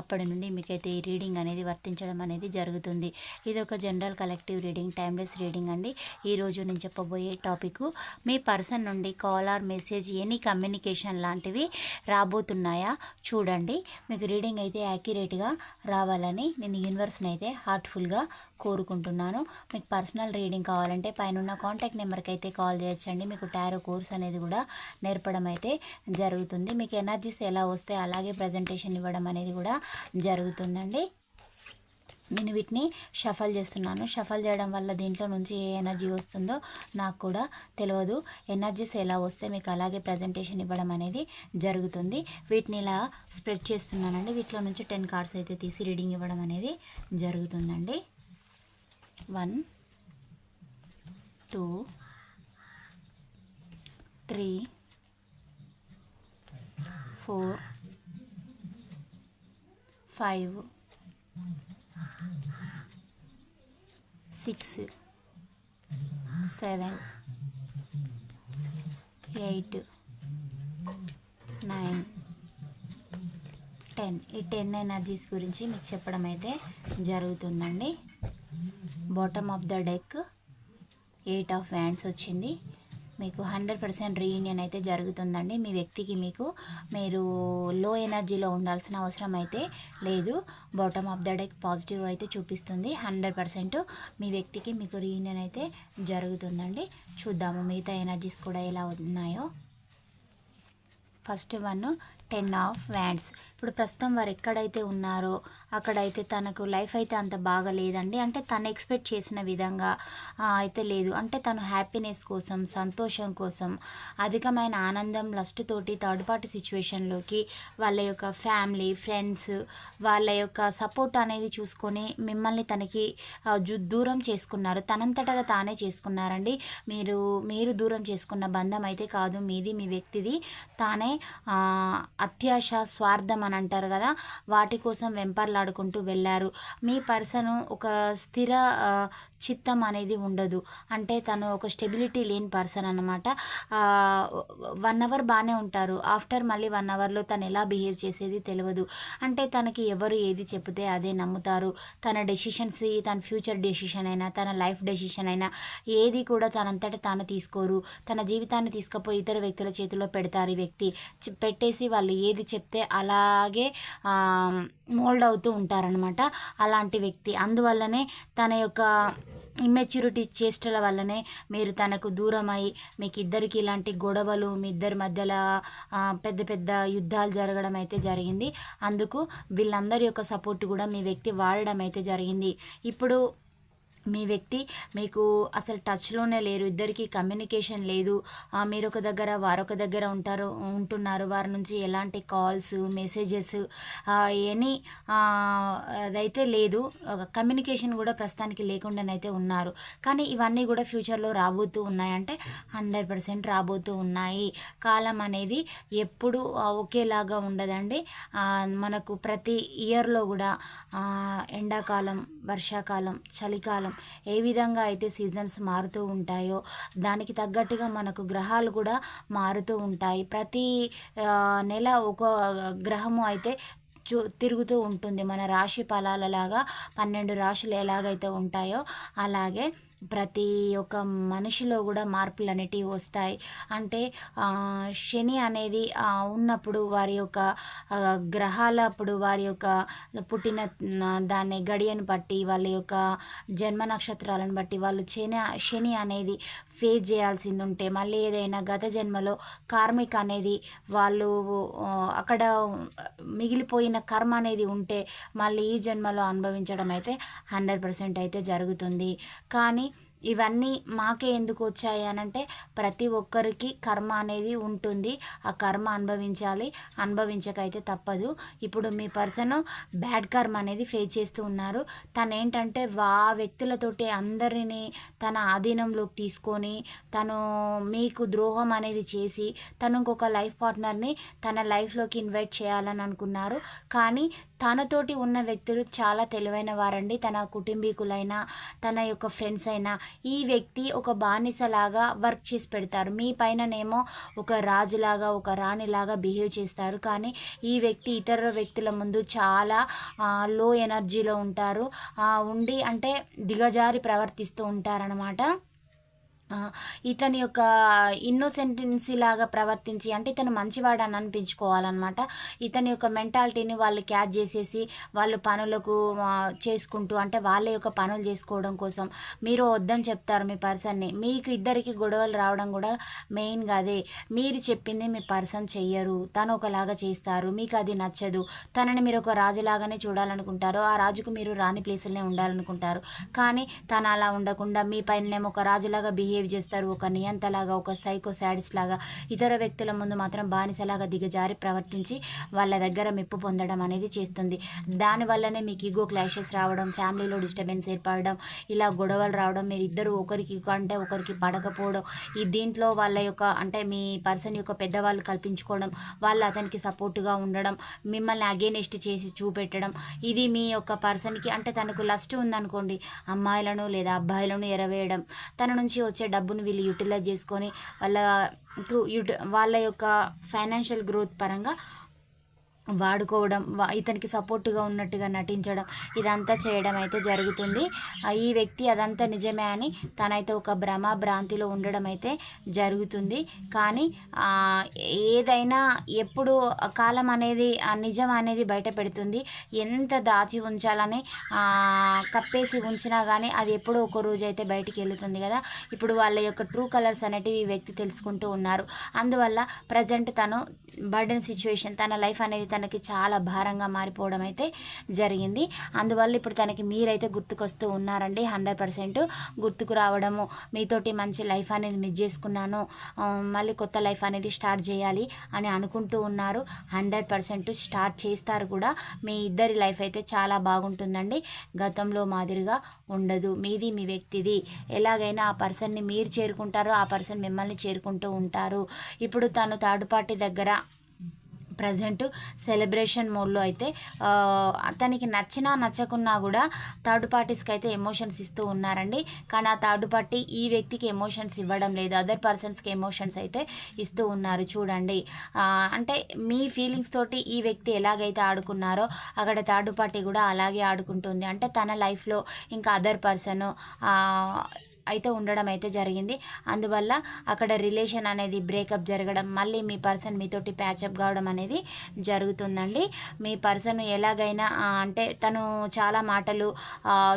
అప్పటి నుండి మీకైతే ఈ రీడింగ్ అనేది వర్తించడం అనేది జరుగుతుంది. ఇది ఒక general collective reading timeless reading అండి. ఈ రోజు నేను చెప్పబోయే టాపిక్ మీ పర్సన్ నుండి call or message any communication లాంటివి రాబోతున్నాయా చూడండి. మీకు రీడింగ్ అయితే యాక్యురేట్గా రావాలని నేను యూనివర్స్ని అయితే హార్ట్ఫుల్గా కోరుకుంటున్నాను. మీకు పర్సనల్ రీడింగ్ కావాలంటే పైన కాంటాక్ట్ నెంబర్కి అయితే కాల్ చేయొచ్చండి. మీకు టారో కోర్స్ అనేది కూడా నేర్పడం అయితే జరుగుతుంది. మీకు ఎనర్జీస్ ఎలా వస్తే అలాగే ప్రజెంటేషన్ ఇవ్వడం అనేది కూడా జరుగుతుందండి. నేను వీటిని షఫల్ చేస్తున్నాను. షఫల్ చేయడం వల్ల దీంట్లో నుంచి ఏ ఎనర్జీ వస్తుందో నాకు కూడా తెలియదు. ఎనర్జీస్ ఎలా వస్తే మీకు అలాగే ప్రజెంటేషన్ ఇవ్వడం అనేది జరుగుతుంది. వీటిని ఇలా స్ప్రెడ్ చేస్తున్నానండి. వీటిలో నుంచి టెన్ కార్డ్స్ అయితే తీసి రీడింగ్ ఇవ్వడం అనేది జరుగుతుందండి. One two three four five. Six. Seven. Eight. Nine. Ten. ఈ టెన్ ఎనర్జీస్ గురించి మీకు చెప్పడం అయితే జరుగుతుందండి. Bottom of the deck eight of wands వచ్చింది. మీకు హండ్రెడ్ పర్సెంట్ రీయూనియన్ అయితే జరుగుతుందండి. మీ వ్యక్తికి మీకు మీరు లో ఎనర్జీలో ఉండాల్సిన అవసరం అయితే లేదు. Bottom of the deck positive అయితే చూపిస్తుంది. హండ్రెడ్ పర్సెంట్ మీ వ్యక్తికి మీకు రీయూనియన్ అయితే జరుగుతుందండి. చూద్దాము మిగతా ఎనర్జీస్ కూడా ఎలా ఉన్నాయో. First one ten of wands ఇప్పుడు ప్రస్తుతం వారు ఎక్కడైతే ఉన్నారో అక్కడైతే తనకు లైఫ్ అయితే అంత బాగా లేదండి. అంటే తను ఎక్స్పెక్ట్ చేసిన విధంగా అయితే లేదు. అంటే తను హ్యాపీనెస్ కోసం సంతోషం కోసం అధికమైన ఆనందం లస్ట్ తోటి థర్డ్ పార్టీ సిచ్యువేషన్లోకి వాళ్ళ యొక్క ఫ్యామిలీ ఫ్రెండ్స్ వాళ్ళ యొక్క సపోర్ట్ అనేది చూసుకొని మిమ్మల్ని తనకి జు- దూరం చేసుకున్నారు. తనంతటగా తానే చేసుకున్నారండి. మీరు మీరు దూరం చేసుకున్న బంధం అయితే కాదు మీది మీ వ్యక్తిది. తానే అత్యాశ స్వార్థం అని అంటారు కదా. వాటి కోసం వెంపర్లాడుకుంటూ వెళ్ళారు. మీ పర్సన్ ఒక స్థిర చిత్తం అనేది ఉండదు. అంటే తను ఒక స్టెబిలిటీ లేని పర్సన్ అనమాట వన్ అవర్ బాగానే ఉంటారు. ఆఫ్టర్ మళ్ళీ వన్ అవర్లో తను ఎలా బిహేవ్ చేసేది తెలియదు అంటే తనకి ఎవరు ఏది చెప్తే అదే నమ్ముతారు. తన డెసిషన్స్ తన ఫ్యూచర్ డెసిషన్ అయినా తన లైఫ్ డెసిషన్ అయినా ఏది కూడా తనంతట తాను తీసుకోరు. తన జీవితాన్ని తీసుకుపోయి ఇతర వ్యక్తుల చేతిలో పెడతారు ఈ వ్యక్తి. పెట్టేసి వాళ్ళు ఏది చెప్తే అలాగే మోల్డ్ అవుతూ ఉంటారనమాట అలాంటి వ్యక్తి. అందువల్లనే తన యొక్క ఇమ్మెచ్యూరిటీ చేష్టల వల్లనే మీరు తనకు దూరమై మీకు ఇద్దరికి ఇలాంటి గొడవలు మీ ఇద్దరి మధ్యలో పెద్ద పెద్ద యుద్ధాలు జరగడం అయితే జరిగింది. అందుకు వీళ్ళందరి యొక్క సపోర్ట్ కూడా మీ వ్యక్తి వాడడం అయితే జరిగింది. ఇప్పుడు మీ వ్యక్తి మీకు అసలు టచ్లోనే లేరు ఇద్దరికి కమ్యూనికేషన్ లేదు. మీరొక మీరు ఒక దగ్గర వారొక దగ్గర ఉంటారు ఉంటున్నారు. వారి నుంచి ఎలాంటి కాల్స్ మెసేజెస్ ఎనీ అదైతే లేదు. కమ్యూనికేషన్ కూడా ప్రస్తుతానికి లేకుండానైతే ఉన్నారు. కానీ ఇవన్నీ కూడా ఫ్యూచర్లో రాబోతూ ఉన్నాయంటే హండ్రెడ్ పర్సెంట్ రాబోతూ ఉన్నాయి. కాలం అనేది ఎప్పుడు ఒకేలాగా ఉండదండి. మనకు ప్రతి ఇయర్లో కూడా ఎండాకాలం వర్షాకాలం చలికాలం ఏ విధంగా అయితే సీజన్స్ మారుతూ ఉంటాయో దానికి తగ్గట్టుగా మనకు గ్రహాలు కూడా మారుతూ ఉంటాయి. ప్రతి నెల ఒక గ్రహము అయితే చూ తిరుగుతూ ఉంటుంది. మన రాశి ఫలాలలాగా పన్నెండు రాశులు ఎలాగైతే ఉంటాయో అలాగే ప్రతి ఒక్క మనిషిలో కూడా మార్పులు అనేటివి వస్తాయి. అంటే శని అనేది ఉన్నప్పుడు వారి యొక్క గ్రహాల అప్పుడు వారి యొక్క పుట్టిన దాన్ని గడియను బట్టి వాళ్ళ యొక్క జన్మ నక్షత్రాలను బట్టి వాళ్ళు శని శని అనేది ఫేస్ చేయాల్సింది ఉంటే మళ్ళీ ఏదైనా గత జన్మలో కార్మిక అనేది వాళ్ళు అక్కడ మిగిలిపోయిన కర్మ అనేది ఉంటే మళ్ళీ ఈ జన్మలో అనుభవించడం అయితే హండ్రెడ్ పర్సెంట్ అయితే జరుగుతుంది. కానీ ఇవన్నీ మాకే ఎందుకు వచ్చాయి అని అంటే ప్రతి ఒక్కరికి కర్మ అనేది ఉంటుంది. ఆ కర్మ అనుభవించాలి. అనుభవించకైతే తప్పదు. ఇప్పుడు మీ పర్సన్ బ్యాడ్ కర్మ అనేది ఫేస్ చేస్తూ ఉన్నారు. తను ఏంటంటే వా వ్యక్తులతోటి అందరినీ తన ఆధీనంలోకి తీసుకొని తను మీకు ద్రోహం అనేది చేసి తను ఇంకొక లైఫ్ పార్ట్నర్ని తన లైఫ్లోకి ఇన్వైట్ చేయాలని అనుకున్నారు. కానీ తనతోటి ఉన్న వ్యక్తులు చాలా తెలివైన వారండి. తన కుటుంబీకులైనా తన యొక్క ఫ్రెండ్స్ అయినా ఈ వ్యక్తి ఒక బానిసలాగా వర్క్ చేసి పెడతారు. మీ పైననేమో ఒక రాజులాగా ఒక రాణిలాగా బిహేవ్ చేస్తారు. కానీ ఈ వ్యక్తి ఇతర వ్యక్తుల ముందు చాలా లో ఎనర్జీలో ఉంటారు ఉండి అంటే దిగజారి ప్రవర్తిస్తూ ఉంటారనమాట ఇతని యొక్క ఇన్నోసెంటెన్సీ లాగా ప్రవర్తించి అంటే ఇతను మంచివాడని అనిపించుకోవాలన్నమాట. ఇతని యొక్క మెంటాలిటీని వాళ్ళు క్యాచ్ చేసేసి వాళ్ళు పనులకు చేసుకుంటూ అంటే వాళ్ళ యొక్క పనులు చేసుకోవడం కోసం. మీరు వద్దని చెప్తారు మీ పర్సన్ని. మీకు ఇద్దరికి గొడవలు రావడం కూడా మెయిన్గా అదే. మీరు చెప్పింది మీ పర్సన్ చెయ్యరు. తను ఒకలాగా చేస్తారు. మీకు అది నచ్చదు. తనని మీరు ఒక రాజులాగానే చూడాలనుకుంటారు. ఆ రాజుకు మీరు రాని ప్లేసులనే ఉండాలనుకుంటారు. కానీ తను అలా ఉండకుండా మీ పైన ఒక రాజులాగా బిహేవ్ చేస్తారు. ఒక నియంతలాగా ఒక సైకో శాడిస్ లాగా ఇతర వ్యక్తుల ముందు మాత్రం బానిసలాగా దిగజారి ప్రవర్తించి వాళ్ళ దగ్గర మెప్పు పొందడం అనేది చేస్తుంది. దానివల్లనే మీకు ఈగో క్లాషెస్ రావడం ఫ్యామిలీలో డిస్టర్బెన్స్ ఏర్పడడం ఇలా గొడవలు రావడం మీరు ఇద్దరు ఒకరికి అంటే ఒకరికి పడకపోవడం ఈ దీంట్లో వాళ్ళ యొక్క అంటే మీ పర్సన్ యొక్క పెద్దవాళ్ళు కల్పించుకోవడం వాళ్ళు అతనికి సపోర్టుగా ఉండడం మిమ్మల్ని అగేనెస్ట్ చేసి చూపెట్టడం ఇది మీ యొక్క పర్సన్కి అంటే తనకు లస్ట్ ఉందనుకోండి అమ్మాయిలను లేదా అబ్బాయిలను ఎరవేయడం తన నుంచి వచ్చే డబ్బును వీళ్ళు యూటిలైజ్ చేసుకొని వాళ్ళ వాళ్ళ యొక్క ఫైనాన్షియల్ గ్రోత్ పరంగా వాడుకోవడం ఇతనికి సపోర్టుగా ఉన్నట్టుగా నటించడం ఇదంతా చేయడం అయితే జరుగుతుంది. ఈ వ్యక్తి అదంతా నిజమే అని తనైతే ఒక భ్రమ భ్రాంతిలో ఉండడం అయితే జరుగుతుంది. కానీ ఏదైనా ఎప్పుడు కాలం అనేది నిజం అనేది బయట పెడుతుంది. ఎంత దాచి ఉంచాలని కప్పేసి ఉంచినా కానీ అది ఎప్పుడో ఒక రోజు అయితే బయటికి వెళ్తుంది కదా. ఇప్పుడు వాళ్ళ యొక్క ట్రూ కలర్స్ అనేటివి ఈ వ్యక్తి తెలుసుకుంటూ ఉన్నారు. అందువల్ల ప్రజెంట్ తను బర్డెన్ సిచ్యువేషన్ తన లైఫ్ అనేది తనకి చాలా భారంగా మారిపోవడం అయితే జరిగింది. అందువల్ల ఇప్పుడు తనకి మీరైతే గుర్తుకొస్తూ ఉన్నారండి హండ్రెడ్ పర్సెంట్ గుర్తుకు రావడము. మీతోటి మంచి లైఫ్ అనేది మిస్ చేసుకున్నాను మళ్ళీ కొత్త లైఫ్ అనేది స్టార్ట్ చేయాలి అని అనుకుంటూ ఉన్నారు. హండ్రెడ్ పర్సెంట్ స్టార్ట్ చేస్తారు కూడా. మీ ఇద్దరి లైఫ్ అయితే చాలా బాగుంటుందండి. గతంలో మాదిరిగా ఉండదు. మీది మీ వ్యక్తిది. ఎలాగైనా ఆ పర్సన్ని మీరు చేరుకుంటారో ఆ పర్సన్ మిమ్మల్ని చేరుకుంటూ ఉంటారు. ఇప్పుడు తను థర్డ్ పార్టీ దగ్గర ప్రజెంట్ సెలబ్రేషన్ మోడ్లో అయితే తనకి అతనికి నచ్చినా నచ్చకున్నా కూడా థర్డ్ పార్టీస్కి అయితే ఎమోషన్స్ ఇస్తూ ఉన్నారండి. కానీ ఆ థర్డ్ పార్టీ ఈ వ్యక్తికి ఎమోషన్స్ ఇవ్వడం లేదు. అదర్ పర్సన్స్కి ఎమోషన్స్ అయితే ఇస్తూ ఉన్నారు. చూడండి. అంటే మీ ఫీలింగ్స్ తోటి ఈ వ్యక్తి ఎలాగైతే ఆడుకున్నారో అక్కడ థర్డ్ పార్టీ కూడా అలాగే ఆడుకుంటుంది. అంటే తన లైఫ్లో ఇంకా అదర్ పర్సన్ అయితే ఉండడం అయితే జరిగింది. అందువల్ల అక్కడ రిలేషన్ అనేది బ్రేకప్ జరగడం మళ్ళీ మీ పర్సన్ మీతోటి ప్యాచప్ కావడం అనేది జరుగుతుందండి. మీ పర్సన్ ఎలాగైనా అంటే తను చాలా మాటలు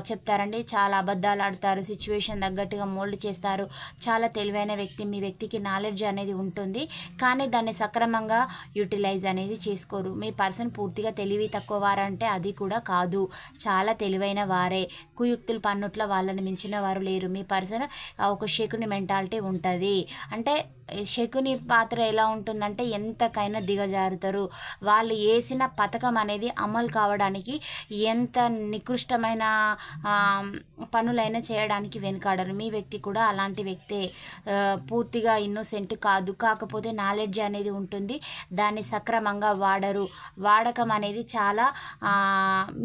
చెప్తారండి. చాలా అబద్ధాలు ఆడతారు సిచ్యువేషన్ తగ్గట్టుగా మోల్డ్ చేస్తారు. చాలా తెలివైన వ్యక్తి మీ వ్యక్తికి నాలెడ్జ్ అనేది ఉంటుంది. కానీ దాన్ని సక్రమంగా యూటిలైజ్ అనేది చేసుకోరు. మీ పర్సన్ పూర్తిగా తెలివి తక్కువ వారంటే అది కూడా కాదు. చాలా తెలివైన వారే. కుయుక్తులు పన్నుట్ల వాళ్ళని మించిన వారు లేరు. మీ పర్సన్ ఒక షేకుని మెంటాలిటీ ఉంటుంది. అంటే శకుని పాత్ర ఎలా ఉంటుందంటే ఎంతకైనా దిగజారుతారు. వాళ్ళు వేసిన పథకం అనేది అమలు కావడానికి ఎంత నికృష్టమైన పనులైనా చేయడానికి వెనుకాడరు. మీ వ్యక్తి కూడా అలాంటి వ్యక్తే. పూర్తిగా ఇన్నోసెంట్ కాదు. కాకపోతే నాలెడ్జ్ అనేది ఉంటుంది. దాన్ని సక్రమంగా వాడరు. వాడకం అనేది చాలా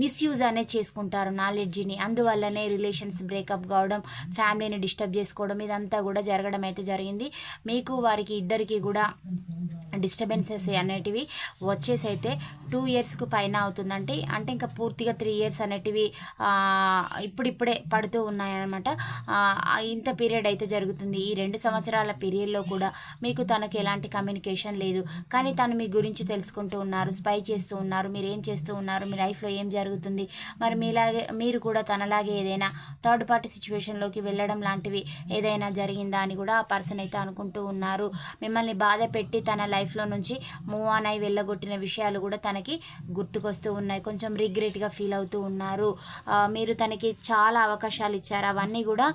మిస్యూజ్ అనేది చేసుకుంటారు నాలెడ్జిని. అందువల్లనే రిలేషన్స్ బ్రేకప్ కావడం ఫ్యామిలీని డిస్టర్బ్ చేసుకోవడం ఇదంతా కూడా జరగడం అయితే జరిగింది. మీకు వారికి ఇద్దరికి కూడా డిస్టర్బెన్సెస్ అనేటివి వచ్చేసి అయితే టూ ఇయర్స్కు పైన అవుతుందంటే అంటే ఇంకా పూర్తిగా త్రీ ఇయర్స్ అనేటివి ఇప్పుడిప్పుడే పడుతూ ఉన్నాయన్నమాట. ఇంత పీరియడ్ అయితే జరుగుతుంది. ఈ రెండు సంవత్సరాల పీరియడ్లో కూడా మీకు తనకు ఎలాంటి కమ్యూనికేషన్ లేదు. కానీ తను మీ గురించి తెలుసుకుంటూ ఉన్నారు స్పై చేస్తూ ఉన్నారు మీరు ఏం చేస్తూ ఉన్నారు మీ లైఫ్లో ఏం జరుగుతుంది. మరి మీలాగే మీరు కూడా తనలాగే ఏదైనా థర్డ్ పార్టీ సిచ్యువేషన్లోకి వెళ్ళడం లాంటివి ఏదైనా జరిగిందా అని కూడా ఆ పర్సన్ అయితే అనుకుంటూ ఉన్నారు. మిమ్మల్ని బాధ పెట్టి తన లైఫ్లో నుంచి మూవ్ ఆన్ అయి వెళ్ళగొట్టిన విషయాలు కూడా తనకి గుర్తుకొస్తూ ఉన్నాయి. కొంచెం రిగ్రెట్గా ఫీల్ అవుతూ ఉన్నారు. మీరు తనకి చాలా అవకాశాలు ఇచ్చారు. అవన్నీ కూడా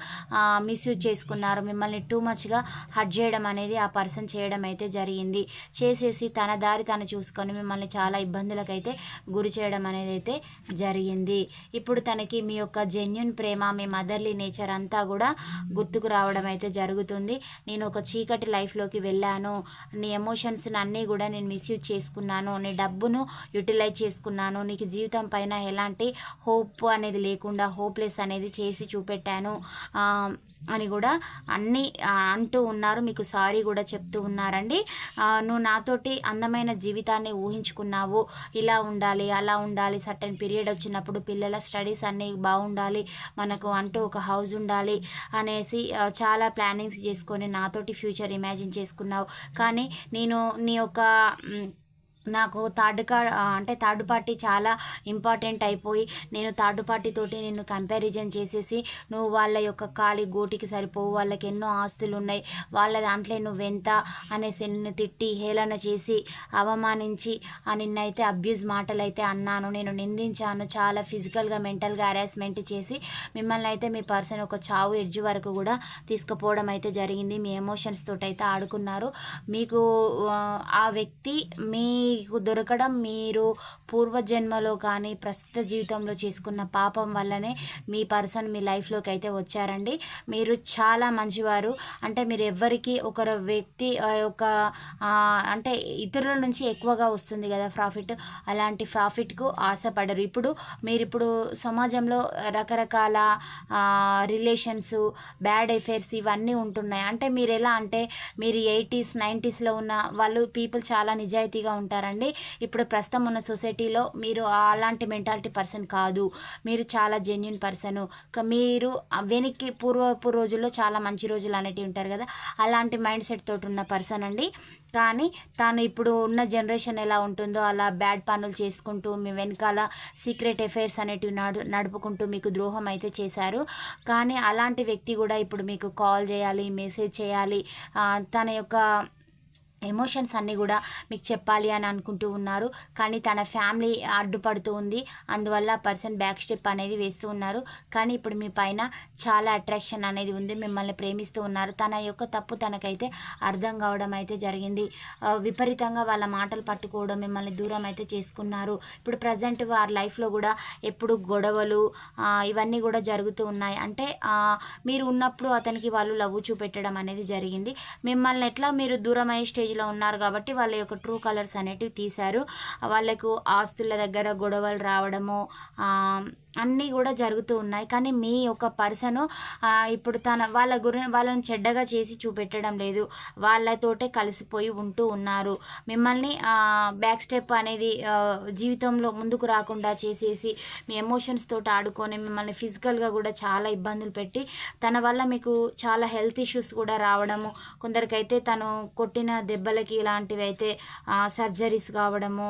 మిస్యూజ్ చేసుకున్నారు. మిమ్మల్ని టూ మచ్గా హట్ చేయడం అనేది ఆ పర్సన్ చేయడం అయితే జరిగింది. చేసేసి తన దారి తను చూసుకొని మిమ్మల్ని చాలా ఇబ్బందులకైతే గురి చేయడం అనేది అయితే జరిగింది. ఇప్పుడు తనకి మీ యొక్క జెన్యున్ ప్రేమ మీ మదర్లీ నేచర్ అంతా కూడా గుర్తుకు రావడం అయితే జరుగుతుంది. నేను ఒక చీకటి లైఫ్లోకి వెళ్ళాను. నీ ఎమోషన్స్ని అన్నీ కూడా నేను మిస్యూజ్ చేసుకున్నాను. నీ డబ్బును యూటిలైజ్ చేసుకున్నాను. నీకు జీవితం పైన ఎలాంటి హోప్ అనేది లేకుండా హోప్లెస్ అనేది చేసి చూపెట్టాను. అని కూడా అన్నీ అంటూ ఉన్నారు. మీకు సారీ కూడా చెప్తూ ఉన్నారండి. నువ్వు నాతోటి అందమైన జీవితాన్ని ఊహించుకున్నావు. ఇలా ఉండాలి అలా ఉండాలి. సర్టెన్ పీరియడ్ వచ్చినప్పుడు పిల్లల స్టడీస్ అన్నీ బాగుండాలి. మనకు అంటూ ఒక హౌస్ ఉండాలి అనేసి చాలా ప్లానింగ్స్ చేసుకొని నాతోటి ఫ్యూచర్ ఇమాజిన్ చేసుకున్నావు. కానీ నేను నీ యొక్క నాకు థర్డ్ కా అంటే థర్డ్ పార్టీ చాలా ఇంపార్టెంట్ అయిపోయి నేను థర్డ్ పార్టీ తోటి నిన్ను కంపారిజన్ చేసేసి నువ్వు వాళ్ళ యొక్క కాలి గోటికి సరిపోవు వాళ్ళకి ఎన్నో ఆస్తులు ఉన్నాయి వాళ్ళ దాంట్లో నువ్వెంత అనేసి నిన్ను తిట్టి హేళన చేసి అవమానించి నిన్నైతే అబ్యూజ్ మాటలు అయితే అన్నాను నేను నిందించాను చాలా ఫిజికల్గా మెంటల్గా హరాస్మెంట్ చేసి మిమ్మల్ని అయితే మీ పర్సన్ ఒక చావు ఎడ్జ్ వరకు కూడా తీసుకుపోవడం అయితే జరిగింది మీ ఎమోషన్స్ తోటి అయితే ఆడుకున్నారు. మీకు ఆ, వ్యక్తి మీ మీకు దొరకడం మీరు పూర్వజన్మలో కానీ ప్రస్తుత జీవితంలో చేసుకున్న పాపం వల్లనే మీ పర్సన్ మీ లైఫ్లోకి అయితే వచ్చారండి. మీరు చాలా మంచివారు. అంటే మీరు ఎవ్వరికి ఒకరు వ్యక్తి ఒక అంటే ఇతరుల నుంచి ఎక్కువగా వస్తుంది కదా ప్రాఫిట్. అలాంటి ప్రాఫిట్కు ఆశపడరు. ఇప్పుడు మీరు ఇప్పుడు సమాజంలో రకరకాల రిలేషన్స్ బ్యాడ్ ఎఫైర్స్ ఇవన్నీ ఉంటున్నాయి. అంటే మీరు ఎలా అంటే మీరు ఎయిటీస్ నైంటీస్లో ఉన్న వాళ్ళు పీపుల్ చాలా నిజాయితీగా ఉంటారు? ఉంటారండి ఇప్పుడు ప్రస్తుతం ఉన్న సొసైటీలో మీరు అలాంటి మెంటాలిటీ పర్సన్ కాదు. మీరు చాలా జెన్యున్ పర్సన్. మీరు వెనక్కి పూర్వపు రోజుల్లో చాలా మంచి రోజులు అనేటివి ఉంటారు కదా. అలాంటి మైండ్ సెట్ తోటి ఉన్న పర్సన్ అండి. కానీ తాను ఇప్పుడు ఉన్న జనరేషన్ ఎలా ఉంటుందో అలా బ్యాడ్ పనులు చేసుకుంటూ మీ వెనకాల సీక్రెట్ అఫైర్స్ అనేటివి నడు నడుపుకుంటూ మీకు ద్రోహం అయితే చేశారు. కానీ అలాంటి వ్యక్తి కూడా ఇప్పుడు మీకు కాల్ చేయాలి మెసేజ్ చేయాలి. తన యొక్క ఎమోషన్స్ అన్నీ కూడా మీకు చెప్పాలి అని అనుకుంటూ ఉన్నారు. కానీ తన ఫ్యామిలీ అడ్డుపడుతూ ఉంది. అందువల్ల పర్సన్ బ్యాక్ స్టెప్ అనేది వేస్తూ ఉన్నారు. కానీ ఇప్పుడు మీ పైన చాలా అట్రాక్షన్ అనేది ఉంది. మిమ్మల్ని ప్రేమిస్తూ ఉన్నారు. తన యొక్క తప్పు తనకైతే అర్థం కావడం అయితే జరిగింది. విపరీతంగా వాళ్ళ మాటలు పట్టుకోవడం మిమ్మల్ని దూరం అయితే చేసుకున్నారు. ఇప్పుడు ప్రజెంట్ వారి లైఫ్లో కూడా ఎప్పుడు గొడవలు ఇవన్నీ కూడా జరుగుతూ ఉన్నాయి. అంటే మీరు ఉన్నప్పుడు అతనికి వాళ్ళు లవ్ చూపెట్టడం అనేది జరిగింది. మిమ్మల్ని ఎట్లా మీరు దూరమయ్యే స్టేజ్ స్టేజ్లో ఉన్నారు కాబట్టి వాళ్ళ యొక్క ట్రూ కలర్స్ అనేటివి తీశారు. వాళ్ళకు ఆస్తుల దగ్గర గొడవలు రావడము అన్నీ కూడా జరుగుతూ ఉన్నాయి. కానీ మీ యొక్క పర్సను ఇప్పుడు తన వాళ్ళ గురి వాళ్ళని చెడ్డగా చేసి చూపెట్టడం లేదు. వాళ్ళతోటే కలిసిపోయి ఉంటూ ఉన్నారు. మిమ్మల్ని బ్యాక్ స్టెప్ అనేది జీవితంలో ముందుకు రాకుండా చేసేసి మీ ఎమోషన్స్ తోటి ఆడుకొని మిమ్మల్ని ఫిజికల్గా కూడా చాలా ఇబ్బందులు పెట్టి తన వల్ల మీకు చాలా హెల్త్ ఇష్యూస్ కూడా రావడము కొందరికైతే తను కొట్టిన దెబ్బలకి ఇలాంటివి అయితే సర్జరీస్ కావడము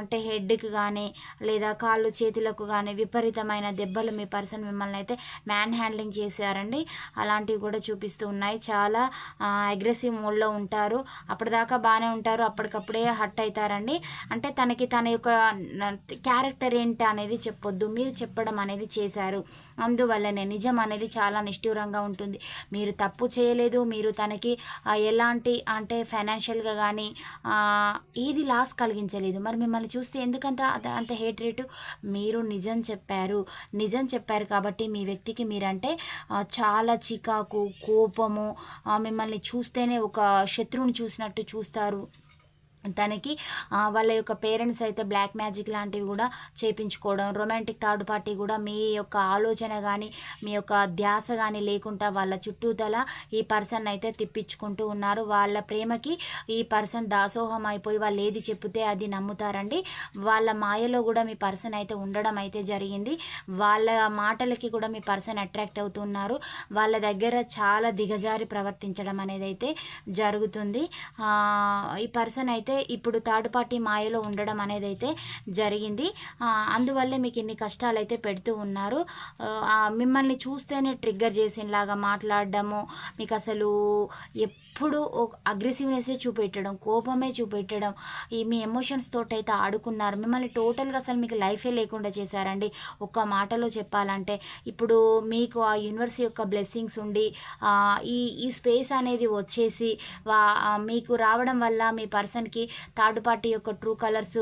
అంటే హెడ్కి కానీ లేదా కాళ్ళు చేతులకు కానీ విపరీతమైన దెబ్బలు మీ పర్సన్ మిమ్మల్ని అయితే మ్యాన్ హ్యాండ్లింగ్ చేశారండి. అలాంటివి కూడా చూపిస్తూ ఉన్నాయి. చాలా అగ్రెసివ్ మోడ్లో ఉంటారు. అప్పటిదాకా బాగానే ఉంటారు. అప్పటికప్పుడే హట్ అవుతారండి అంటే తనకి తన యొక్క క్యారెక్టర్ ఏంటి అనేది చెప్పొద్దు. మీరు చెప్పడం అనేది చేశారు. అందువల్లనే నిజం అనేది చాలా నిష్ఠూరంగా ఉంటుంది. మీరు తప్పు చేయలేదు. మీరు తనకి ఎలాంటి అంటే ఫైనాన్షియల్గా కానీ ఏది లాస్ కలిగించలేదు. మరి మిమ్మల్ని చూస్తే ఎందుకంత అంత- హేట్ రేటు మీరు నిజం చెప్పారు. నిజం చెప్పారు కాబట్టి మీ వ్యక్తికి మీరంటే చాలా చికాకు కోపము మిమ్మల్ని చూస్తేనే ఒక శత్రువుని చూసినట్టు చూస్తారు. తనకి వాళ్ళ యొక్క పేరెంట్స్ అయితే బ్లాక్ మ్యాజిక్ లాంటివి కూడా చేపించుకోవడం రొమాంటిక్ థర్డ్ పార్టీ కూడా మీ యొక్క ఆలోచన కానీ మీ యొక్క ధ్యాస కానీ లేకుండా వాళ్ళ చుట్టూతల ఈ పర్సన్ అయితే తిప్పించుకుంటూ ఉన్నారు. వాళ్ళ ప్రేమకి ఈ పర్సన్ దాసోహం అయిపోయి వాళ్ళు ఏది చెప్తే అది నమ్ముతారండి. వాళ్ళ మాయలో కూడా మీ పర్సన్ అయితే ఉండడం అయితే జరిగింది. వాళ్ళ మాటలకి కూడా మీ పర్సన్ అట్రాక్ట్ అవుతున్నారు. వాళ్ళ దగ్గర చాలా దిగజారి ప్రవర్తించడం అనేది అయితే జరుగుతుంది. ఈ పర్సన్ అయితే అయితే ఇప్పుడు థర్డ్ పార్టీ మాయలో ఉండడం అనేది అయితే జరిగింది అందువల్లే మీకు ఇన్ని కష్టాలు అయితే పెడుతూ ఉన్నారు. మిమ్మల్ని చూస్తేనే ట్రిగ్గర్ చేసేలాగా మాట్లాడడము మీకు అసలు ఎప్పుడు అగ్రెసివ్నెస్సే చూపెట్టడం కోపమే చూపెట్టడం ఈ మీ ఎమోషన్స్ తోటి అయితే ఆడుకున్నారు. మిమ్మల్ని టోటల్గా అసలు మీకు లైఫే లేకుండా చేశారండి. ఒక్క మాటలో చెప్పాలంటే ఇప్పుడు మీకు ఆ యూనివర్స్ యొక్క బ్లెస్సింగ్స్ ఉండి ఈ ఈ స్పేస్ అనేది వచ్చేసి వా మీకు రావడం వల్ల మీ పర్సన్కి థర్డ్ పార్టీ యొక్క ట్రూ కలర్స్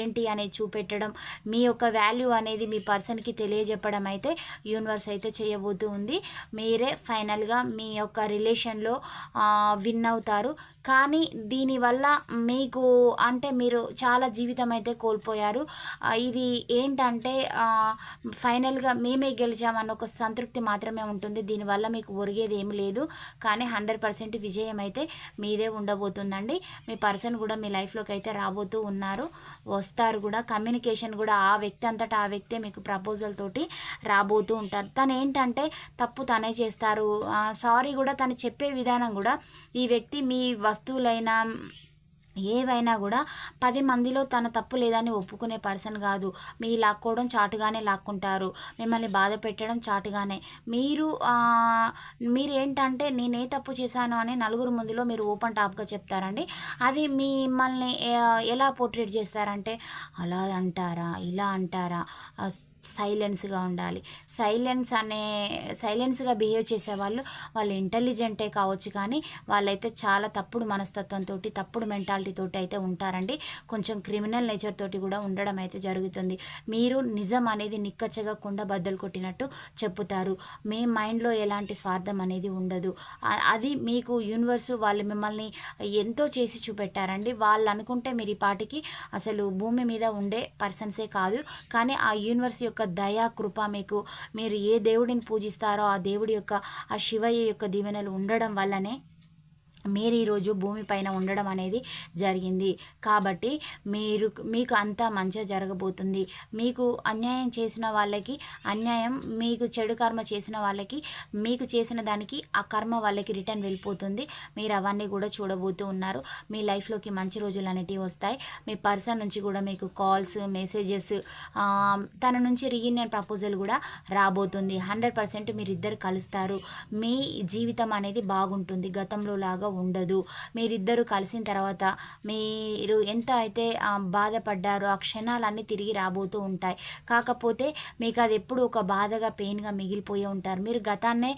ఏంటి అనేది చూపెట్టడం మీ యొక్క వాల్యూ అనేది మీ పర్సన్కి తెలియజెప్పడం అయితే యూనివర్స్ అయితే చేయబోతూ ఉంది. మీరే ఫైనల్గా మీ యొక్క రిలేషన్లో విన్ అవుతారు. కానీ దీనివల్ల మీకు అంటే మీరు చాలా జీవితం అయితే కోల్పోయారు. ఇది ఏంటంటే ఫైనల్గా మేమే గెలిచామన్న ఒక సంతృప్తి మాత్రమే ఉంటుంది. దీనివల్ల మీకు ఒరిగేది ఏమి లేదు. కానీ హండ్రెడ్ పర్సెంట్ విజయం అయితే మీదే ఉండబోతుందండి. మీ పర్సన్ కూడా మీ లైఫ్లోకి అయితే రాబోతూ ఉన్నారు. వస్తారు కూడా. కమ్యూనికేషన్ కూడా ఆ వ్యక్తి అంతటా ఆ వ్యక్తే మీకు ప్రపోజల్ తోటి రాబోతూ ఉంటారు. తను ఏంటంటే తప్పు తనే చేస్తారు. సారీ కూడా తను చెప్పే విధానం కూడా ఈ వ్యక్తి మీ వస్తువులైనా ఏవైనా కూడా పది మందిలో తన తప్పు లేదని ఒప్పుకునే పర్సన్ కాదు. మీ లాక్కోవడం చాటుగానే లాక్కుంటారు. మిమ్మల్ని బాధ పెట్టడం చాటుగానే. మీరు మీరు ఏంటంటే నేనే తప్పు చేశాను అని నలుగురు ముందులో మీరు ఓపెన్ టాప్గా చెప్తారండి. అది మిమ్మల్ని ఎలా పోర్ట్రేట్ చేస్తారంటే అలా అంటారా? ఇలా అంటారా? సైలెన్స్గా ఉండాలి. సైలెన్స్ అనే సైలెన్స్గా బిహేవ్ చేసేవాళ్ళు వాళ్ళు ఇంటెలిజెంటే కావచ్చు కానీ వాళ్ళైతే చాలా తప్పుడు మనస్తత్వంతో తప్పుడు మెంటాలిటీతో అయితే ఉంటారండి. కొంచెం క్రిమినల్ నేచర్ తోటి కూడా ఉండడం అయితే జరుగుతుంది. మీరు నిజం అనేది నిక్కచ్చగా కుండ బద్దలు కొట్టినట్టు చెప్పుతారు. మీ మైండ్లో ఎలాంటి స్వార్థం అనేది ఉండదు. అది మీకు యూనివర్స్ వాళ్ళు మిమ్మల్ని ఎంతో చేసి చూపెట్టారండి. వాళ్ళు అనుకుంటే మీరు ఈ పాటికి అసలు భూమి మీద ఉండే పర్సన్సే కాదు. కానీ ఆ యూనివర్స్ యొక్క దయా కృప మీకు మీరు ఏ దేవుడిని పూజిస్తారో ఆ దేవుడి యొక్క ఆ శివయ్య యొక్క దీవెనలు ఉండడం వల్లనే మీరు ఈరోజు భూమిపైన ఉండడం అనేది జరిగింది. కాబట్టి మీరు మీకు అంతా మంచిగా జరగబోతుంది. మీకు అన్యాయం చేసిన వాళ్ళకి అన్యాయం మీకు చెడు కర్మ చేసిన వాళ్ళకి మీకు చేసిన దానికి ఆ కర్మ వాళ్ళకి రిటర్న్ వెళ్ళిపోతుంది. మీరు అవన్నీ కూడా చూడబోతూ ఉన్నారు. మీ లైఫ్లోకి మంచి రోజులు అనేటివి వస్తాయి. మీ పర్సన్ నుంచి కూడా మీకు కాల్స్ మెసేజెస్ తన నుంచి రీయూనియన్ ప్రపోజల్ కూడా రాబోతుంది. హండ్రెడ్ పర్సెంట్ మీరు ఇద్దరు కలుస్తారు. మీ జీవితం అనేది బాగుంటుంది. గతంలో లాగా ఉండదు. మీరిద్దరూ కలిసిన తర్వాత మీరు ఎంత అయితే బాధపడ్డారో ఆ క్షణాలన్నీ తిరిగి రాబోతూ ఉంటాయి. కాకపోతే మీకు అది ఎప్పుడు ఒక బాధగా పెయిన్గా మిగిలిపోయి ఉంటారు. మీరు గతాన్నే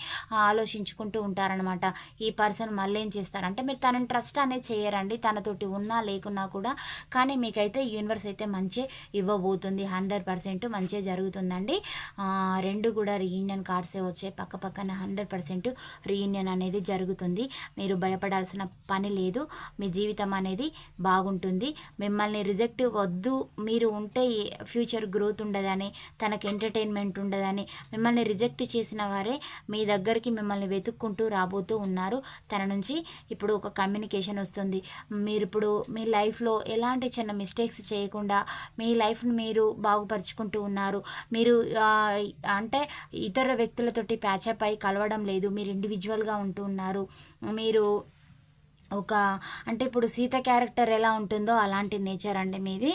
ఆలోచించుకుంటూ ఉంటారనమాట ఈ పర్సన్ మళ్ళీ ఏం చేస్తారంటే మీరు తనని ట్రస్ట్ అనేది చేయరండి. తనతోటి ఉన్నా లేకున్నా కూడా. కానీ మీకైతే యూనివర్స్ అయితే మంచి ఇవ్వబోతుంది. హండ్రెడ్ పర్సెంట్ మంచిగా జరుగుతుందండి. రెండు కూడా రీయూనియన్ కార్డ్సే వచ్చాయి. పక్క పక్కన హండ్రెడ్ పర్సెంట్ రీయూనియన్ అనేది జరుగుతుంది. మీరు భయపడాల్సిన పని లేదు. మీ జీవితం అనేది బాగుంటుంది. మిమ్మల్ని రిజెక్ట్ వద్దు. మీరు ఉంటే ఫ్యూచర్ గ్రోత్ ఉండదని తనకు ఎంటర్టైన్మెంట్ ఉండదని మిమ్మల్ని రిజెక్ట్ చేసిన వారే మీ దగ్గరికి మిమ్మల్ని వెతుక్కుంటూ రాబోతూ ఉన్నారు. తన నుంచి ఇప్పుడు ఒక కమ్యూనికేషన్ వస్తుంది. మీరు ఇప్పుడు మీ లైఫ్లో ఎలాంటి చిన్న మిస్టేక్స్ చేయకుండా మీ లైఫ్ని మీరు బాగుపరుచుకుంటూ ఉన్నారు. మీరు అంటే ఇతర వ్యక్తులతోటి ప్యాచప్ అయి కలవడం లేదు. మీరు ఇండివిజువల్గా ఉంటూ ఉన్నారు. మీరు ఒక అంటే ఇప్పుడు సీత క్యారెక్టర్ ఎలా ఉంటుందో అలాంటి నేచర్ అండి మీది.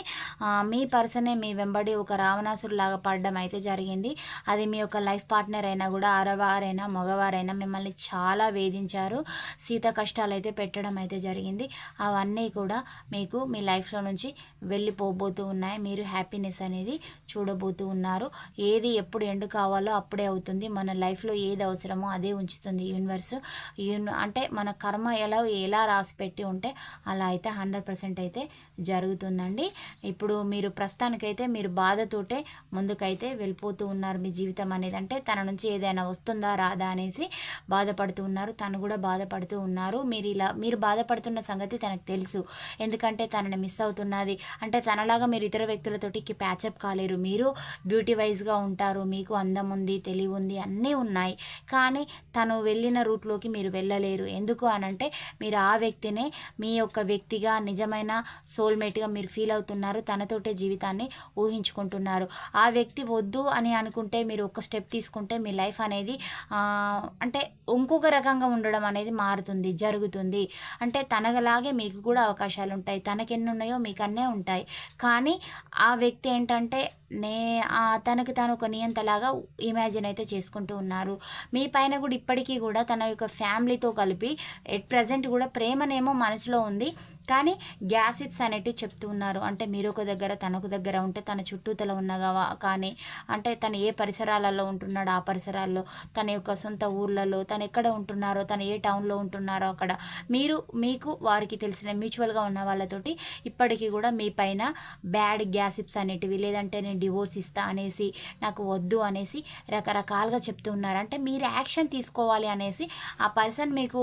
మీ పర్సనే మీ వెంబడి ఒక రావణాసురు లాగా పడడం అయితే జరిగింది. అది మీ యొక్క లైఫ్ పార్ట్నర్ అయినా కూడా ఆడవారైనా మగవారైనా మిమ్మల్ని చాలా వేధించారు. సీత కష్టాలు అయితే పెట్టడం అయితే జరిగింది. అవన్నీ కూడా మీకు మీ లైఫ్లో నుంచి వెళ్ళిపోబోతూ ఉన్నాయి. మీరు హ్యాపీనెస్ అనేది చూడబోతూ ఉన్నారు. ఏది ఎప్పుడు ఎండ్ కావాలో అప్పుడే అవుతుంది. మన లైఫ్లో ఏది అవసరమో అదే ఉంచుతుంది యూనివర్స్ అంటే మన కర్మ ఎలా ఎలా రాసి పెట్టి ఉంటే అలా అయితే హండ్రెడ్ పర్సెంట్ అయితే జరుగుతుందండి. ఇప్పుడు మీరు ప్రస్తుతానికైతే మీరు బాధతోటే ముందుకైతే వెళ్ళిపోతూ ఉన్నారు మీ జీవితం అనేది. అంటే తన నుంచి ఏదైనా వస్తుందా రాదా అనేసి బాధపడుతూ ఉన్నారు. తను కూడా బాధపడుతూ ఉన్నారు. మీరు ఇలా మీరు బాధపడుతున్న సంగతి తనకు తెలుసు. ఎందుకంటే తనని మిస్ అవుతున్నది. అంటే తనలాగా మీరు ఇతర వ్యక్తులతోటికి ప్యాచప్ కాలేరు. మీరు బ్యూటీ వైజ్గా ఉంటారు. మీకు అందం ఉంది తెలివి ఉంది అన్నీ ఉన్నాయి. కానీ తను వెళ్ళిన రూట్లోకి మీరు వెళ్ళలేరు. ఎందుకు అనంటే మీరు ఆ వ్యక్తినే మీ యొక్క వ్యక్తిగా నిజమైన సోల్మేట్గా మీరు ఫీల్ అవుతున్నారు. తనతోటే జీవితాన్ని ఊహించుకుంటున్నారు. ఆ వ్యక్తి వద్దు అని అనుకుంటే మీరు ఒక స్టెప్ తీసుకుంటే మీ లైఫ్ అనేది అంటే ఇంకొక రకంగా ఉండడం అనేది మారుతుంది జరుగుతుంది. అంటే తనలాగే మీకు కూడా అవకాశాలు ఉంటాయి తనకెన్ని ఉన్నాయో మీకు అన్నే ఉంటాయి ఉంటాయి. కానీ ఆ వ్యక్తి ఏంటంటే నే తనకు తాను ఒక నియంతలాగా ఇమాజిన్ అయితే చేసుకుంటూ ఉన్నారు. మీ పైన కూడా ఇప్పటికీ కూడా తన యొక్క ఫ్యామిలీతో కలిపి ఎట్ ప్రజెంట్ కూడా ప్రేమనేమో మనసులో ఉంది. కానీ గ్యాసిప్స్ అనేటివి చెప్తూ ఉన్నారు. అంటే మీరు ఒక దగ్గర తనకు దగ్గర ఉంటే తన చుట్టూతల ఉన్నగా కానీ అంటే తను ఏ పరిసరాలలో ఉంటున్నాడో ఆ పరిసరాల్లో తన యొక్క సొంత ఊర్లలో తను ఎక్కడ ఉంటున్నారో తను ఏ టౌన్లో ఉంటున్నారో అక్కడ మీరు మీకు వారికి తెలిసిన మ్యూచువల్గా ఉన్న వాళ్ళతోటి ఇప్పటికీ కూడా మీ పైన బ్యాడ్ గ్యాసిప్స్ అనేటివి లేదంటే నేను డివోర్స్ ఇస్తా అనేసి నాకు వద్దు అనేసి రకరకాలుగా చెప్తూ ఉన్నారు. అంటే మీరు యాక్షన్ తీసుకోవాలి అనేసి ఆ పర్సన్ మీకు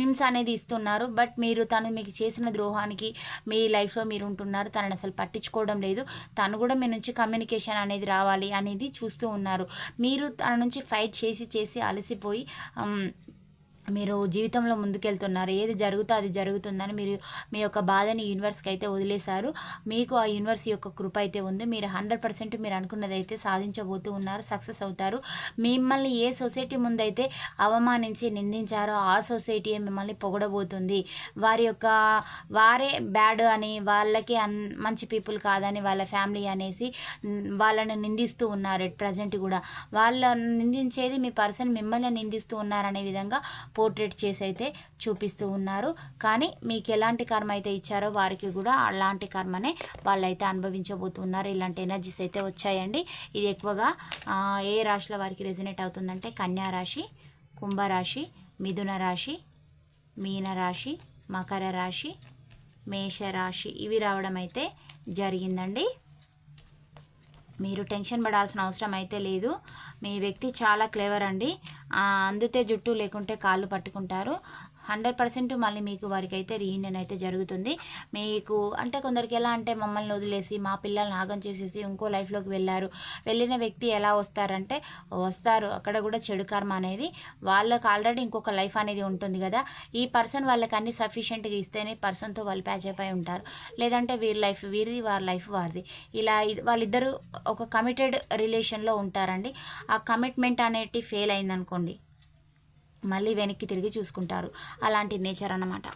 హింస అనేది ఇస్తున్నారు. బట్ మీరు తను మీకు చేసిన ద్రోహానికి మీ లైఫ్లో మీరు ఉంటున్నారు తనని అసలు పట్టించుకోవడం లేదు. తను కూడా మీ నుంచి కమ్యూనికేషన్ అనేది రావాలి అనేది చూస్తూ ఉన్నారు. మీరు తన నుంచి ఫైట్ చేసి చేసి అలసిపోయి మీరు జీవితంలో ముందుకెళ్తున్నారు. ఏది జరుగుతో అది జరుగుతుందని మీరు మీ యొక్క బాధని యూనివర్స్కి అయితే వదిలేశారు. మీకు ఆ యూనివర్స్ యొక్క కృప అయితే ఉంది. మీరు హండ్రెడ్ పర్సెంట్ మీరు అనుకున్నది అయితే సాధించబోతూ ఉన్నారు సక్సెస్ అవుతారు. మిమ్మల్ని ఏ సొసైటీ ముందైతే అవమానించి నిందించారో ఆ సొసైటీ మిమ్మల్ని పొగడబోతుంది. వారి యొక్క వారే బ్యాడ్ అని వాళ్ళకి అన్ మంచి పీపుల్ కాదని వాళ్ళ ఫ్యామిలీ అనేసి వాళ్ళని నిందిస్తూ ఉన్నారు. ఎట్ ప్రజెంట్ కూడా వాళ్ళ నిందించేది మీ పర్సన్ మిమ్మల్ని నిందిస్తూ ఉన్నారనే విధంగా పోర్ట్రేట్ చేసి అయితే చూపిస్తూ ఉన్నారు. కానీ మీకు ఎలాంటి కర్మ అయితే ఇచ్చారో వారికి కూడా అలాంటి కర్మనే వాళ్ళైతే అనుభవించబోతున్నారు. ఇలాంటి ఎనర్జీస్ అయితే వచ్చాయండి. ఇది ఎక్కువగా ఏ రాశిలో వారికి రెజినేట్ అవుతుందంటే కన్యా రాశి కుంభరాశి మిథున రాశి మీనరాశి మకర రాశి మేషరాశి ఇవి రావడం అయితే జరిగిందండి. మీరు టెన్షన్ పడాల్సిన అవసరం అయితే లేదు. మీ వ్యక్తి చాలా క్లేవర్ అండి. అందితే జుట్టు లేకుంటే కాళ్ళు పట్టుకుంటారు. హండ్రెడ్ పర్సెంట్ మళ్ళీ మీకు వారికి అయితే రీయూనియన్ అయితే జరుగుతుంది. మీకు అంటే కొందరికి ఎలా అంటే మమ్మల్ని వదిలేసి మా పిల్లల్ని ఆగం చేసేసి ఇంకో లైఫ్లోకి వెళ్ళారు. వెళ్ళిన వ్యక్తి ఎలా వస్తారంటే వస్తారు. అక్కడ కూడా చెడు కర్మ అనేది వాళ్ళకి ఆల్రెడీ ఇంకొక లైఫ్ అనేది ఉంటుంది కదా. ఈ పర్సన్ వాళ్ళకి అన్ని సఫిషియెంట్గా ఇస్తేనే పర్సన్తో వాళ్ళు ప్యాచ్ అయిపోయి ఉంటారు. లేదంటే వీరి లైఫ్ వీరిది వారి లైఫ్ వారిది. ఇలా వాళ్ళిద్దరూ ఒక కమిటెడ్ రిలేషన్లో ఉంటారండి. ఆ కమిట్మెంట్ అనేటి ఫెయిల్ అయిందనుకోండి మళ్ళీ వెనక్కి తిరిగి చూసుకుంటారు. అలాంటి నేచర్ అన్నమాట.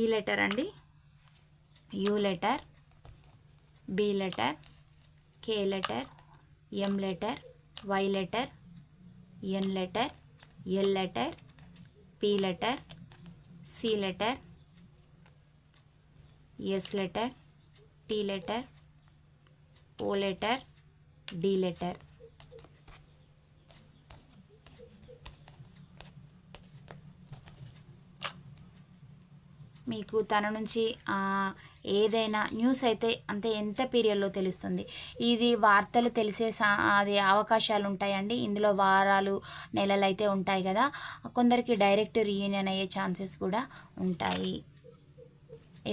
ఈ లెటర్ అండి. U letter B letter K letter M letter Y letter N letter L letter P letter C letter S letter T letter O letter D letter. మీకు తన నుంచి ఏదైనా న్యూస్ అయితే అంటే ఎంత పీరియడ్లో తెలుస్తుంది? ఇది వార్తలు తెలిసే అది అవకాశాలు ఉంటాయండి ఇందులో వారాలు నెలలు అయితే ఉంటాయి కదా. కొందరికి డైరెక్ట్ రీయూనియన్ అయ్యే ఛాన్సెస్ కూడా ఉంటాయి.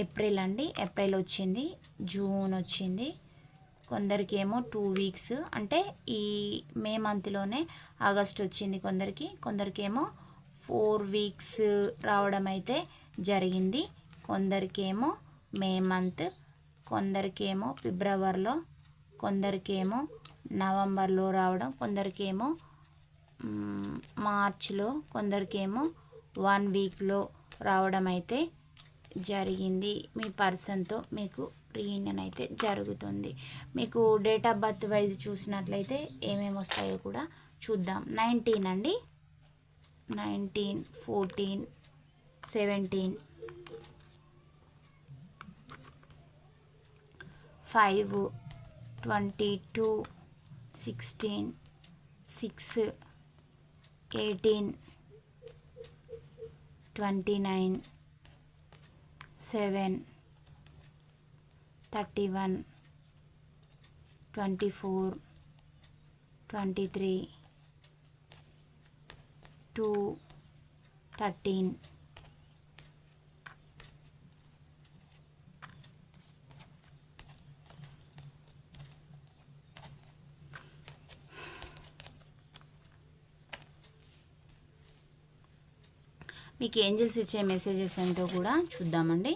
ఏప్రిల్ అండి. ఏప్రిల్ వచ్చింది. జూన్ వచ్చింది. కొందరికి ఏమో టూ వీక్స్. అంటే ఈ మే మంత్లోనే ఆగస్ట్ వచ్చింది కొందరికి. కొందరికి ఏమో ఫోర్ వీక్స్ రావడం అయితే జరిగింది. కొందరికేమో మే మంత్ కొందరికేమో ఫిబ్రవరిలో కొందరికేమో నవంబర్లో రావడం కొందరికేమో మార్చ్లో కొందరికేమో వన్ వీక్లో రావడం అయితే జరిగింది. మీ పర్సన్తో మీకు రీయూనియన్ అయితే జరుగుతుంది. మీకు డేట్ ఆఫ్ బర్త్ వైజ్ చూసినట్లయితే ఏమేమి వస్తాయో కూడా చూద్దాం. నైన్టీన్ అండి? Nineteen fourteen seventeen. Five, twenty-two, sixteen, six, eighteen, twenty-nine, seven, thirty-one, twenty-four, twenty-three, two, thirteen. మీకు ఏంజల్స్ ఇచ్చే మెసేజెస్ ఏంటో కూడా చూద్దామండి.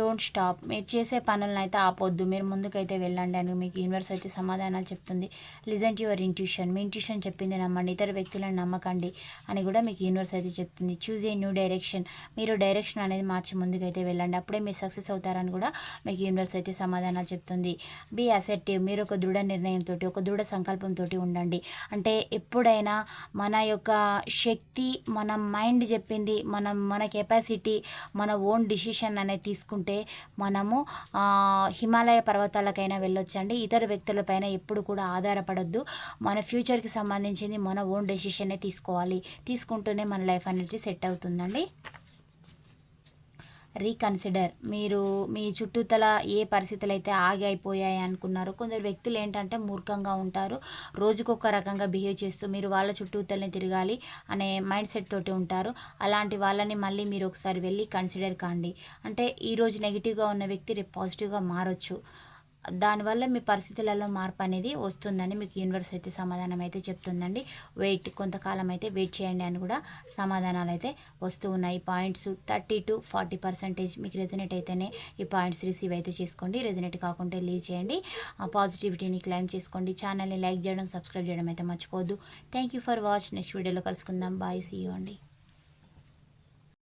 Don't stop. మీరు చేసే పనులను అయితే ఆపొద్దు. మీరు ముందుకైతే వెళ్ళండి అని మీకు యూనివర్స్ అయితే సమాధానాలు చెప్తుంది. Listen to your intuition. Me intuition చెప్పింది నమ్మండి. ఇతర వ్యక్తులను నమ్మకండి అని కూడా మీకు యూనివర్స్ అయితే చెప్తుంది. Choose a new direction. మీరు డైరెక్షన్ అనేది మార్చి ముందుకైతే వెళ్ళండి. అప్పుడే మీరు సక్సెస్ అవుతారని కూడా మీకు యూనివర్స్ అయితే సమాధానాలు చెప్తుంది. Be acceptive. మీరు ఒక దృఢ నిర్ణయంతో ఒక దృఢ సంకల్పంతో ఉండండి. అంటే ఎప్పుడైనా మన యొక్క శక్తి మన మైండ్ చెప్పింది మనం మన కెపాసిటీ మన ఓన్ డిసిషన్ అనేది తీసుకుంటే మనము హిమాలయ పర్వతాలకైనా వెళ్ళొచ్చండి. ఇతర వ్యక్తులపైన ఎప్పుడు కూడా ఆధారపడద్దు. మన ఫ్యూచర్కి సంబంధించింది మన ఓన్ డెసిషనే తీసుకోవాలి. తీసుకుంటూనే మన లైఫ్ అనేది సెట్ అవుతుందండి. రీకన్సిడర్ మీరు మీ చుట్టూతల ఏ పరిస్థితులు అయితే ఆగి అయిపోయాయి అనుకున్నారో కొందరు వ్యక్తులు ఏంటంటే మూర్ఖంగా ఉంటారు. రోజుకొక రకంగా బిహేవ్ చేస్తూ మీరు వాళ్ళ చుట్టూతలనే తిరగాలి అనే మైండ్ సెట్ తోటి ఉంటారు. అలాంటి వాళ్ళని మళ్ళీ మీరు ఒకసారి వెళ్ళి కన్సిడర్ కాండి. అంటే ఈరోజు నెగిటివ్గా ఉన్న వ్యక్తి రేపు పాజిటివ్గా మారొచ్చు. దానివల్ల మీ పరిస్థితులలో మార్పు అనేది వస్తుందని మీకు యూనివర్స్ అయితే సమాధానం అయితే చెప్తుందండి. వెయిట్ కొంతకాలం అయితే వెయిట్ చేయండి అని కూడా సమాధానాలు అయితే వస్తూ ఉన్నాయి. Points thirty to forty percentage మీకు రెజినేట్ అయితేనే ఈ పాయింట్స్ రిసీవ్ అయితే చేసుకోండి. రెజినేట్ కాకుంటే లీవ్ చేయండి. ఆ పాజిటివిటీని క్లైమ్ చేసుకోండి. ఛానల్ని లైక్ చేయడం సబ్స్క్రైబ్ చేయడం అయితే మర్చిపోద్దు thank you for watch next వీడియోలో కలుసుకుందాం. బాయ్ సీ అండి.